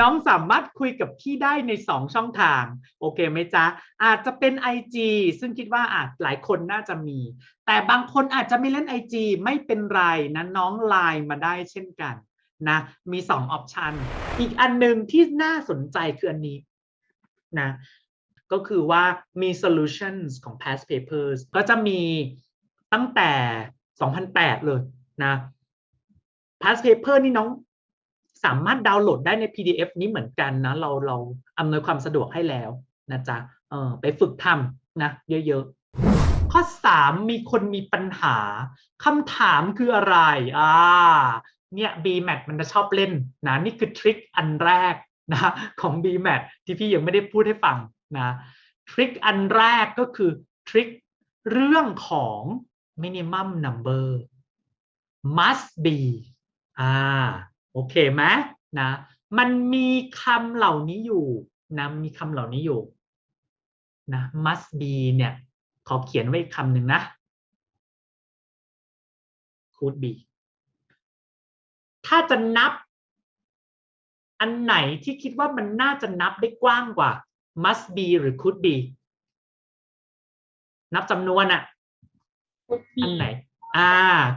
น้องสามารถคุยกับพี่ได้ในสองช่องทาง โอเคไหมจ๊ะ อาจจะเป็น IG ซึ่งคิดว่าอาจหลายคนน่าจะมี แต่บางคนอาจจะไม่เล่น IG ไม่เป็นไรนะน้องไลน์มาได้เช่นกันนะมีสองออปชันอีกอันหนึ่งที่น่าสนใจคืออันนี้นะก็คือว่ามี solutions ของ past papers ก็จะมีตั้งแต่ 2008 เลยนะ past paper นี่น้อง สามารถดาวน์โหลดได้ใน PDF นี้เหมือนกันนะ เราเราอำนวยความสะดวกให้แล้วนะจ๊ะเออไปฝึกทำนะเยอะๆ ข้อ 3 มีคนมีปัญหาคำถามคืออะไรอ่าเนี่ย BMAT มันจะชอบเล่นนะ นี่คือทริคอันแรกนะของ BMAT ที่พี่ยังไม่ได้พูดให้ฟังนะทริคอันแรกก็คือทริคเรื่องของ minimum number must be อ่า โอเคไหมนะมันมีคำเหล่านี้อยู่นะมีคำเหล่านี้อยู่นะ must be เนี่ย ขอเขียนไว้อีกคำหนึ่งนะ could be ถ้าจะนับ อันไหนที่คิดว่ามันน่าจะนับได้กว้างกว่า must be หรือ could be นับจำนวนอะอันไหน อ่า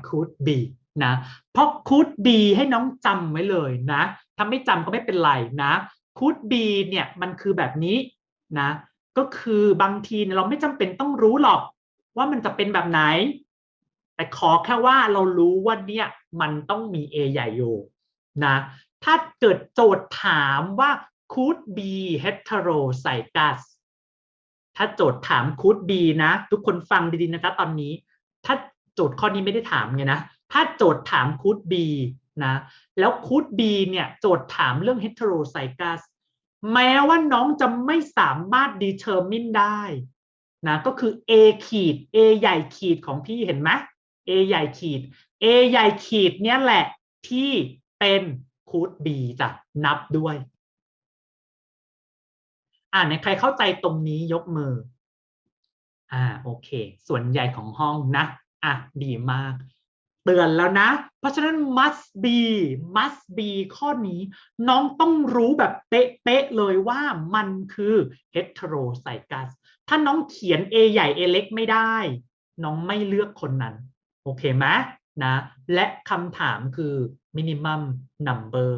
could be นะเพราะ could be ให้น้องจำไว้เลยนะถ้าไม่จำก็ไม่เป็นไรนะ could be เนี่ยมันคือแบบนี้นะก็คือบางทีเราไม่จำเป็นต้องรู้หรอกว่ามันจะเป็นแบบไหน แต่ขอแค่ว่าเรารู้ว่าเนี่ยมันต้องมี A ใหญ่อยู่นะถ้าเกิดโจทย์ถามว่า could be heterozygous ถ้าโจทย์ถาม could be นะ ทุกคนฟังดีๆนะครับตอนนี้ ถ้าโจทย์ข้อนี้ไม่ได้ถามไงนะ ถ้าโจทย์ถาม could be นะแล้ว could be เนี่ยโจทย์ถามเรื่อง heterozygous แม้ว่าน้องจะไม่สามารถ determine ได้นะก็คือ A ขีด A ใหญ่ขีดของพี่เห็นไหม A ใหญ่ขีด A ใหญ่ขีดเนี่ยแหละที่เป็น could be จะนับด้วย อ่าในใครเข้าใจตรงนี้ยกมือ อ่าโอเค ส่วนใหญ่ของห้องนะ อะดีมาก เตือนแล้วนะ เพราะฉะนั้น must be must be ข้อนี้น้องต้องรู้แบบเป๊ะๆเลยว่ามันคือ heterozygous ถ้าน้องเขียน A ใหญ่ A เล็กไม่ได้ น้องไม่เลือกคนนั้น โอเคไหมนะ และคำถามคือ minimum number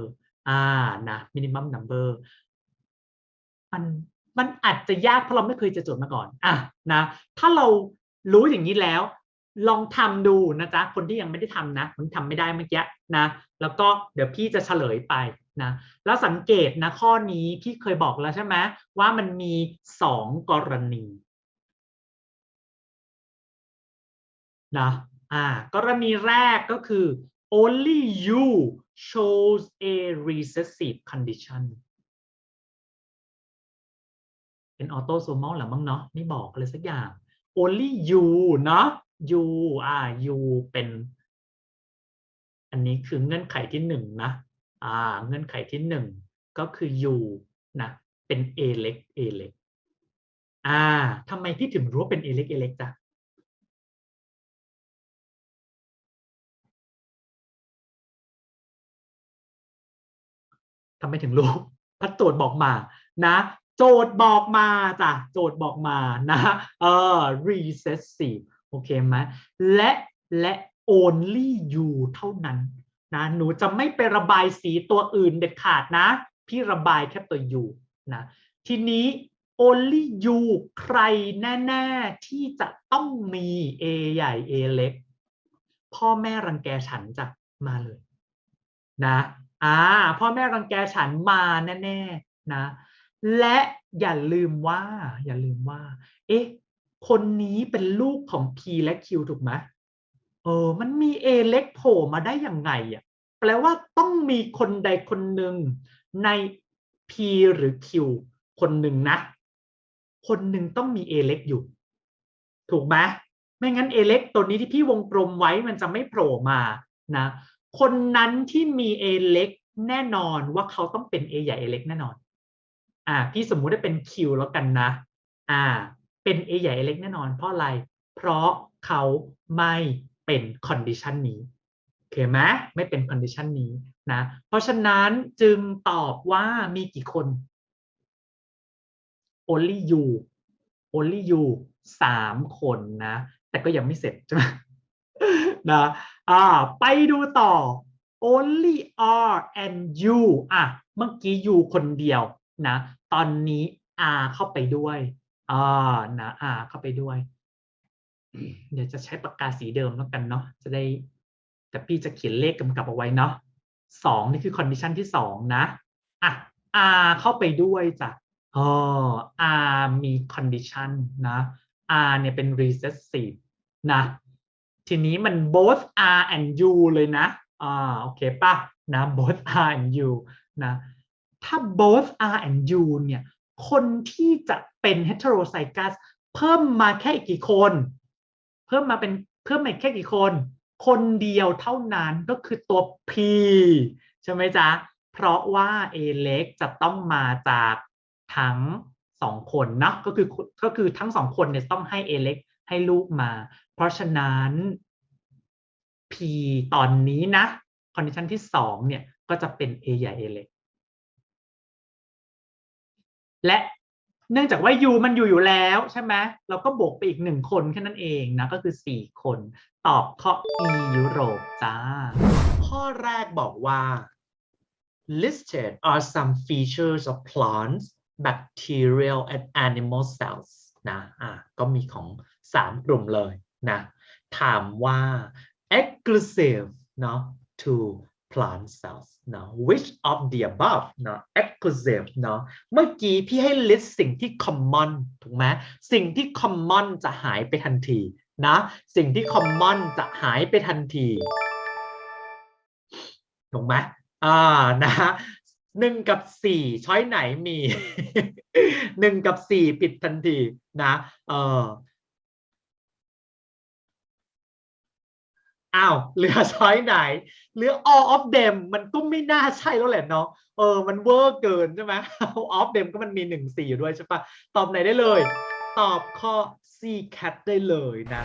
อ่านะ minimum number มันมันอาจจะยากเพราะเราไม่เคยจะโจทย์มาก่อน อะนะ ถ้าเรารู้อย่างนี้แล้ว ลองทำดูนะจ๊ะคนที่ยังไม่ได้ทำนะมันทำไม่ได้เมื่อกี้นะ แล้วก็เดี๋ยวพี่จะเฉลยไปนะแล้วสังเกตนะข้อนี้พี่เคยบอกแล้วใช่ไหมว่ามันมีสองกรณีนะอ่ากรณีแรกก็คือ only you shows a recessive condition เป็นออโตโซมอลหรือมั้งเนาะไม่บอกเลยสักอย่าง only you เนาะ you อ่า you เป็น อันนี้คือเงื่อนไขที่หนึ่งนะอ่าเงื่อนไขที่หนึ่งก็คือ you นะเป็น a เล็ก a เล็กอ่าทำไมพี่ถึงรู้ว่าเป็น a เล็ก a เล็กจ้ะทำไมถึงรู้พัดโจทย์บอกมานะ โจทย์บอกมาจ้ะโจทย์บอกมานะเออ recessive โอเคไหมและและ only you เท่านั้นนะหนูจะไม่ไประบายสีตัวอื่นเด็ดขาดนะ พี่ระบายแค่ตัว you นะทีนี้ only you ใครแน่ๆที่จะต้องมี A ใหญ่ A เล็ก พ่อแม่รังแกฉันจะมาเลยนะอ่าพ่อแม่รังแกฉันมาแน่ๆนะและอย่าลืมว่า อย่าลืมว่า เอ๊ะ คนนี้เป็นลูกของ P และ Q ถูกไหมเออ มันมี A เล็กโผล่มาได้ยังไงอะ แปลว่าต้องมีคนใดคนหนึ่งใน P หรือ Q คนหนึ่งนะ คนหนึ่งต้องมี A เล็กอยู่ ถูกไหมไม่งั้น A เล็กตัวนี้ที่พี่วงกลมไว้มันจะไม่โผล่มานะ คนนั้นที่มี A เล็กแน่นอนว่าเขาต้องเป็น A ใหญ่ A เล็กแน่นอน อ่า พี่สมมุติได้เป็น Q แล้วกันนะ อ่า เป็น A ใหญ่ A เล็กแน่นอน เพราะอะไร เพราะเขาไม่เป็น condition นี้เคไหมไม่เป็น condition นี้นะ เพราะฉะนั้นจึงตอบว่ามีกี่คน only you only you สามคนนะ แต่ก็ยังไม่เสร็จใช่ไหมนะอ่าไปดูต่อ only are and you อะ เมื่อกี้ you คนเดียวนะ ตอนนี้ are เข้าไปด้วย อ่านะ are เข้าไปด้วย เดี๋ยวจะใช้ปากกาสีเดิมแล้วกันเนาะจะได้ แต่พี่จะเขียนเลขกำกับเอาไว้เนาะสองนี่คือ condition ที่สองนะอะ R เข้าไปด้วยจ้ะอ๋อ R มี condition นะ R เนี่ยเป็น recessive นะทีนี้มัน both R and U เลยนะอ่าโอเคป่ะนะ both R and U นะถ้า both R and U เนี่ยคนที่จะ เป็น heterozygous เพิ่มมาแค่อีกกี่คน เพิ่มมาเป็นเพิ่มมาแค่กี่คน คนเดียวเท่านั้นก็คือตัว P ใช่ไหมจ๊ะ เพราะว่า A เล็กจะต้องมาจากทั้งสองคนนะก็คือก็คือทั้งสองคนเนี่ยต้องให้ A เล็กให้ลูกมา เพราะฉะนั้น P ตอนนี้นะ condition ที่สองเนี่ยก็จะเป็น A ใหญ่ A เล็กและ เนื่องจากว่า U มันอยู่อยู่แล้วใช่ไหมเราก็บวกไปอีกหนึ่งคนแค่นั้นเองนะ ก็คือสี่คน ตอบข้อ E ยุโรปจ้า ข้อแรกบอกว่า listed are some features of plants bacterial and animal cells นะอะก็มีของสามกลุ่มเลยนะ ถามว่า exclusive เนาะ to plant cells เนาะ which of the above เนาะ exclusive เนาะเมื่อกี้พี่ให้ list สิ่งที่ common ถูกไหมสิ่งที่ common จะหายไปทันทีนะ สิ่งที่ common จะหายไปทันทีถูกไหมอ่านะหนึ่งกับสี่ช้อยไหนมีหนึ่งกับสี่ผิดทันทีนะ เออ อ้าวเหลือช้อยไหนเหลือ all of them มันก็ไม่น่าใช่แล้วแหละเนาะเออมันเวอร์เกินใช่ไหม all of them ก็มันมีหนึ่งสี่อยู่ด้วยใช่ปะตอบไหนได้เลย ตอบข้อ C cat ได้เลยนะ